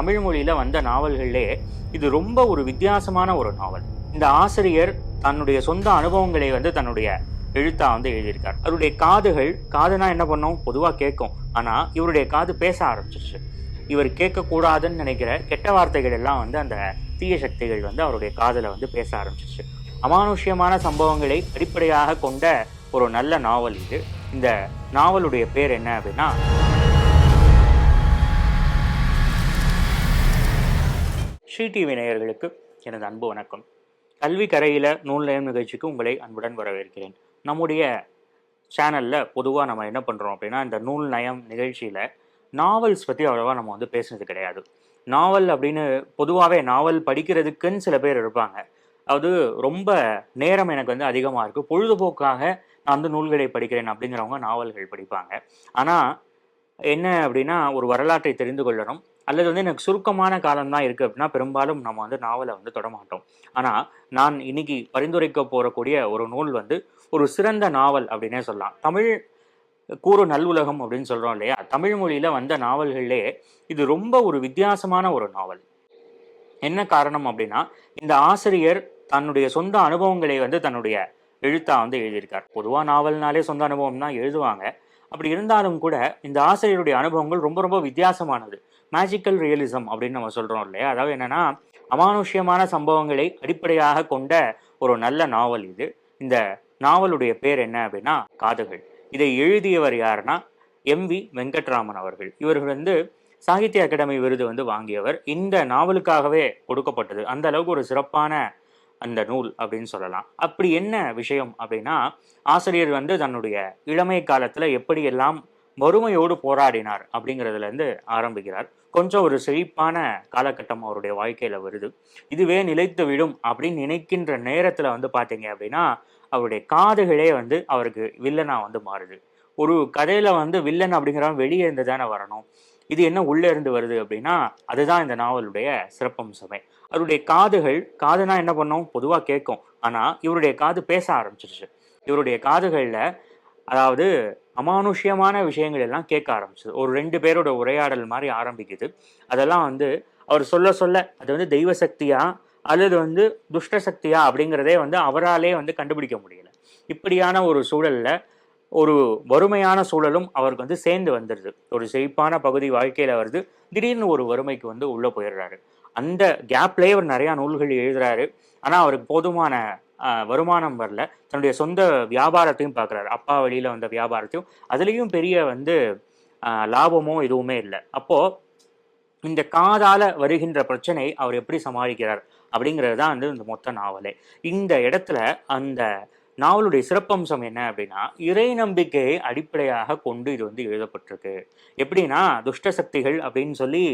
தமிழ் மொழியில வந்த நாவல்களிலே இது ரொம்ப ஒரு வித்தியாசமான ஒரு நாவல். இந்த ஆசிரியர் தன்னுடைய சொந்த அனுபவங்களை வந்து தன்னுடைய எழுத்தா வந்து எழுதியிருக்கார். அவருடைய காதுகள் காதுனா என்ன பண்ணும்? பொதுவா கேட்கும். ஆனா இவருடைய காது பேச ஆரம்பிச்சிருச்சு. இவர் கேட்கக்கூடாதுன்னு நினைக்கிற கெட்ட வார்த்தைகள் எல்லாம் வந்து அந்த தீய சக்திகள் வந்து அவருடைய காதில் வந்து பேச ஆரம்பிச்சிருச்சு. அமானுஷ்யமான சம்பவங்களை அடிப்படையாக கொண்ட ஒரு நல்ல நாவல் இது. இந்த நாவலுடைய பேர் என்ன அப்படின்னா ஸ்ரீ டிவி நேயர்களுக்கு எனது அன்பு வணக்கம். கல்வி கரையில நூல் நயம் நிகழ்ச்சிக்கு உங்களை அன்புடன் வரவேற்கிறேன். நம்முடைய சேனல்ல பொதுவாக நம்ம என்ன பண்றோம் அப்படின்னா இந்த நூல் நயம் நிகழ்ச்சியில நாவல்ஸ் பற்றி அவ்வளோவா நம்ம வந்து பேசுனது கிடையாது. நாவல் அப்படின்னு பொதுவாகவே நாவல் படிக்கிறதுக்குன்னு சில பேர் இருப்பாங்க. அது ரொம்ப நேரம் எனக்கு வந்து அதிகமாக இருக்குது பொழுதுபோக்காக நான் வந்து நூல்களை படிக்கிறேன் அப்படிங்கிறவங்க நாவல்கள் படிப்பாங்க. ஆனால் என்ன அப்படின்னா ஒரு வரலாற்றை தெரிந்து கொள்ளணும். அல்லது வந்து எனக்கு சுருக்கமான காலம் தான் இருக்குது அப்படின்னா பெரும்பாலும் நம்ம வந்து நாவலை வந்து தொடமாட்டோம் ஆனால் நான் இன்னைக்கு பரிந்துரைக்க போகக்கூடிய ஒரு நூல் வந்து ஒரு சிறந்த நாவல் அப்படின்னே சொல்லலாம். தமிழ் கூறு நல்லுலகம் அப்படின்னு சொல்கிறோம் இல்லையா? தமிழ் மொழியில் வந்த நாவல்களிலே இது ரொம்ப ஒரு வித்தியாசமான ஒரு நாவல். என்ன காரணம் அப்படின்னா இந்த ஆசிரியர் தன்னுடைய சொந்த அனுபவங்களை வந்து தன்னுடைய எழுத்தா வந்து எழுதியிருக்கார். பொதுவாக நாவல்னாலே சொந்த அனுபவம் தான் எழுதுவாங்க. அப்படி இருந்தாலும் கூட இந்த ஆசிரியருடைய அனுபவங்கள் ரொம்ப ரொம்ப வித்தியாசமானது. மேஜிக்கல் ரியலிசம் அப்படின்னு நம்ம சொல்கிறோம் இல்லையா? அதாவது என்னென்னா அமானுஷ்யமான சம்பவங்களை அடிப்படையாக கொண்ட ஒரு நல்ல நாவல் இது. இந்த நாவலுடைய பேர் என்ன அப்படின்னா காதுகள். இதை எழுதியவர் யாருன்னா எம் வி வெங்கட்ராமன் அவர்கள். இவர்கள் வந்து சாகித்ய அகாடமி விருது வந்து வாங்கியவர். இந்த நாவலுக்காகவே கொடுக்கப்பட்டது. அந்த அளவுக்கு ஒரு சிறப்பான அந்த நூல் அப்படின்னு சொல்லலாம். அப்படி என்ன விஷயம் அப்படின்னா ஆசிரியர் வந்து தன்னுடைய இளமை காலத்துல எப்படியெல்லாம் வறுமையோடு போராடினார் அப்படிங்கிறதுல இருந்து ஆரம்பிக்கிறார். கொஞ்சம் ஒரு செழிப்பான காலகட்டம் அவருடைய வாழ்க்கையில வருது. இதுவே நிலைத்து விடும் அப்படின்னு நினைக்கின்ற நேரத்துல வந்து பாத்தீங்க அப்படின்னா அவருடைய காதுகளே வந்து அவருக்கு வில்லனா வந்து மாறுது. ஒரு கதையில வந்து வில்லன் அப்படிங்கிறவன் வெளியே இருந்து தானே வரணும். இது என்ன உள்ளே இருந்து வருது அப்படின்னா அதுதான் இந்த நாவலுடைய சிறப்பம்சமே. அவருடைய காதுகள் காதுனா என்ன பண்ணும்? பொதுவாக கேட்கும். ஆனால் இவருடைய காது பேச ஆரம்பிச்சிருச்சு. இவருடைய காதுகளில் அதாவது அமானுஷ்யமான விஷயங்கள் எல்லாம் கேட்க ஆரம்பிச்சது. ஒரு ரெண்டு பேரோட உரையாடல் மாதிரி ஆரம்பிக்குது. அதெல்லாம் வந்து அவர் சொல்ல சொல்ல அது வந்து தெய்வ சக்தியா அல்லது வந்து துஷ்ட சக்தியா அப்படிங்கிறதே வந்து அவராலே வந்து கண்டுபிடிக்க முடியல. இப்படியான ஒரு சூழலில் ஒரு வறுமையான சூழலும் அவருக்கு வந்து சேர்ந்து வந்துடுது. ஒரு செழிப்பான பகுதி வாழ்க்கையில் வருது. திடீர்னு ஒரு வறுமைக்கு வந்து உள்ளே போயிடுறாரு. அந்த கேப்லேயே அவர் நிறையா நூல்கள் எழுதுறாரு. ஆனால் அவருக்கு போதுமான வருமானம் வரல. தன்னுடைய சொந்த வியாபாரத்தையும் பார்க்குறாரு. அப்பா வழியில் வந்த வியாபாரத்தையும். அதுலேயும் பெரிய வந்து லாபமோ எதுவுமே இல்லை. அப்போ இந்த காதால் வருகின்ற பிரச்சனை அவர் எப்படி சமாளிக்கிறார் அப்படிங்கிறது தான் வந்து இந்த மொத்த நாவலே. இந்த இடத்துல அந்த நாவலுடைய சிறப்பம்சம் என்ன அப்படின்னா இறை நம்பிக்கையை அடிப்படையாக கொண்டு இது வந்து எழுதப்பட்டிருக்கு. எப்படின்னா துஷ்ட சக்திகள் அப்படின்னு சொல்லி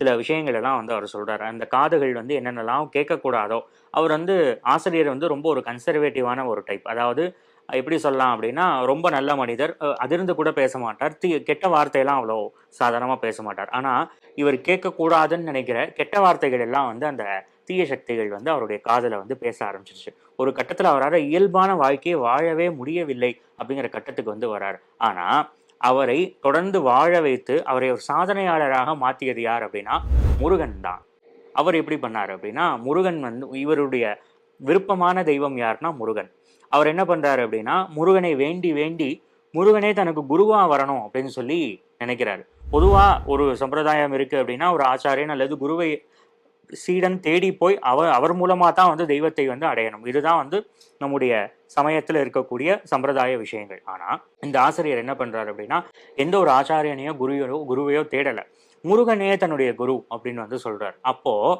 சில விஷயங்கள் எல்லாம் வந்து அவர் சொல்றாரு. அந்த காதுகள் வந்து என்னென்னலாம் கேட்கக்கூடாதோ அவர் வந்து ஆசிரியர் வந்து ரொம்ப ஒரு கன்சர்வேட்டிவான ஒரு டைப் அதாவது எப்படி சொல்லலாம் அப்படின்னா ரொம்ப நல்ல மனிதர் அதிர்ந்து கூட பேச மாட்டார். தீ கெட்ட வார்த்தையெல்லாம் அவ்வளோ சாதாரணமாக பேச மாட்டார். ஆனால் இவர் கேட்கக்கூடாதுன்னு நினைக்கிற கெட்ட வார்த்தைகள் எல்லாம் வந்து அந்த தீய சக்திகள் வந்து அவருடைய காதில் வந்து பேச ஆரம்பிச்சிருச்சு. ஒரு கட்டத்தில் அவரால் இயல்பான வாழ்க்கையை வாழவே முடியவில்லை அப்படிங்கிற கட்டத்துக்கு வந்து வரார். ஆனால் அவரை தொடர்ந்து வாழ வைத்து அவரை ஒரு சாதனையாளராக மாற்றியது யார் அப்படின்னா முருகன் தான். அவர் எப்படி பண்ணார் அப்படின்னா முருகன் வந்து இவருடைய விருப்பமான தெய்வம் யாருன்னா முருகன். அவர் என்ன பண்றாரு அப்படின்னா முருகனை வேண்டி வேண்டி முருகனே தனக்கு குருவா வரணும் அப்படின்னு சொல்லி நினைக்கிறாரு. பொதுவா ஒரு சம்பிரதாயம் இருக்கு அப்படின்னா ஒரு ஆச்சாரியன் அல்லது குருவை சீடன் தேடி போய் அவர் அவர் மூலமாக தான் வந்து தெய்வத்தை வந்து அடையணும். இதுதான் வந்து நம்முடைய சமயத்தில் இருக்கக்கூடிய சம்பிரதாய விஷயங்கள். ஆனால் இந்த ஆசிரியர் என்ன பண்ணுறாரு அப்படின்னா எந்த ஒரு ஆச்சாரியனையோ குருவையோ குருவையோ தேடலை. முருகனே தன்னுடைய குரு அப்படின்னு வந்து சொல்கிறார் அப்போது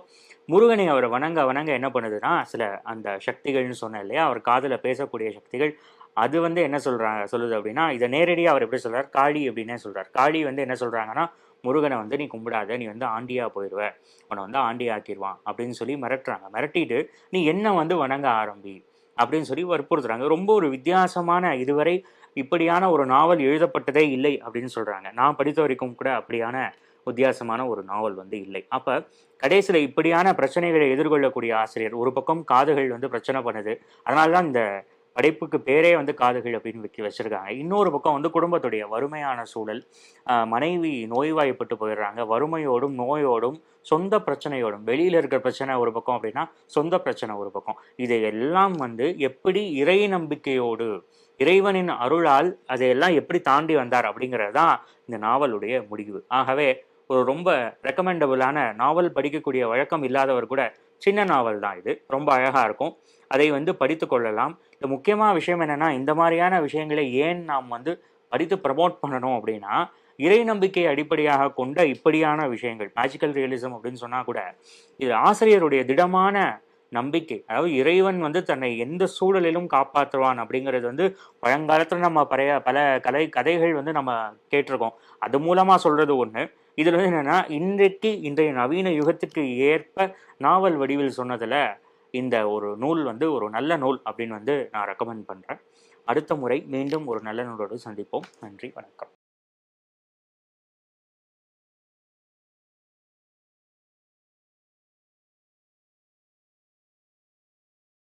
முருகனை அவர் வணங்க வணங்க என்ன பண்ணுதுன்னா சில அந்த சக்திகள்னு சொன்னேன் இல்லையா அவர் காதில் பேசக்கூடிய சக்திகள் அது வந்து என்ன சொல்கிறாங்க சொல்லுது அப்படின்னா இதை நேரடியாக அவர் எப்படி சொல்கிறார் காளி அப்படின்னே சொல்கிறார் காளி வந்து என்ன சொல்கிறாங்கன்னா முருகனை வந்து நீ கும்பிடாத நீ வந்து ஆண்டியா போயிடுவ உன்னை வந்து ஆண்டி ஆக்கிடுவான் அப்படின்னு சொல்லி மிரட்டுறாங்க. மிரட்டிட்டு நீ என்ன வந்து வணங்க ஆரம்பி? அப்படின்னு சொல்லி வற்புறுத்துறாங்க. ரொம்ப ஒரு வித்தியாசமான இதுவரை இப்படியான ஒரு நாவல் எழுதப்பட்டதே இல்லை அப்படின்னு சொல்றாங்க. நான் படித்த வரைக்கும் கூட அப்படியான வித்தியாசமான ஒரு நாவல் வந்து இல்லை. அப்ப கடைசியில் இப்படியான பிரச்சனைகளை எதிர்கொள்ளக்கூடிய ஆசிரியர் ஒரு பக்கம் காதுகள் வந்து பிரச்சனை பண்ணுது. அதனால தான் இந்த படைப்புக்கு பேரே வந்து காதுகள் அப்படின்னு வைக்க வச்சுருக்காங்க. இன்னொரு பக்கம் வந்து குடும்பத்துடைய வறுமையான சூழல். மனைவி நோய்வாய்ப்பட்டு போயிடுறாங்க. வறுமையோடும் நோயோடும் சொந்த பிரச்சனையோடும். வெளியில் இருக்கிற பிரச்சனை ஒரு பக்கம் அப்படின்னா சொந்த பிரச்சனை ஒரு பக்கம். இதையெல்லாம் வந்து எப்படி இறை நம்பிக்கையோடு இறைவனின் அருளால் அதையெல்லாம் எப்படி தாண்டி வந்தார் அப்படிங்கிறது தான் இந்த நாவலுடைய முடிவு. ஆகவே ஒரு ரொம்ப ரெக்கமெண்டபுளான நாவல் படிக்கக்கூடிய வழக்கம் இல்லாதவர் கூட சின்ன நாவல் தான் இது. ரொம்ப அழகாக இருக்கும். அதை வந்து படித்து கொள்ளலாம். இந்த முக்கியமான விஷயம் என்னென்னா இந்த மாதிரியான விஷயங்களை ஏன் நாம் வந்து படித்து ப்ரமோட் பண்ணணும் அப்படின்னா இறை நம்பிக்கை அடிப்படையாக கொண்ட இப்படியான விஷயங்கள் மேஜிக்கல் ரியலிசம் அப்படின்னு சொன்னால் கூட இது ஆசிரியருடைய திடமான நம்பிக்கை. அதாவது இறைவன் வந்து தன்னை எந்த சூழலிலும் காப்பாற்றுவான் அப்படிங்கிறது வந்து பழங்காலத்தில் நம்ம பழைய பல கலை கதைகள் வந்து நம்ம கேட்டிருக்கோம். அது மூலமாக சொல்கிறது ஒன்று இதில் வந்து என்னென்னா இன்றைக்கு இன்றைய நவீன யுகத்துக்கு ஏற்ப நாவல் வடிவில் சொன்னதில் இந்த ஒரு நூல் வந்து ஒரு நல்ல நூல் அப்படின்னு வந்து நான் ரெக்கமெண்ட் பண்ணுறேன் அடுத்த முறை மீண்டும் ஒரு நல்ல நூலோடு சந்திப்போம். நன்றி வணக்கம்.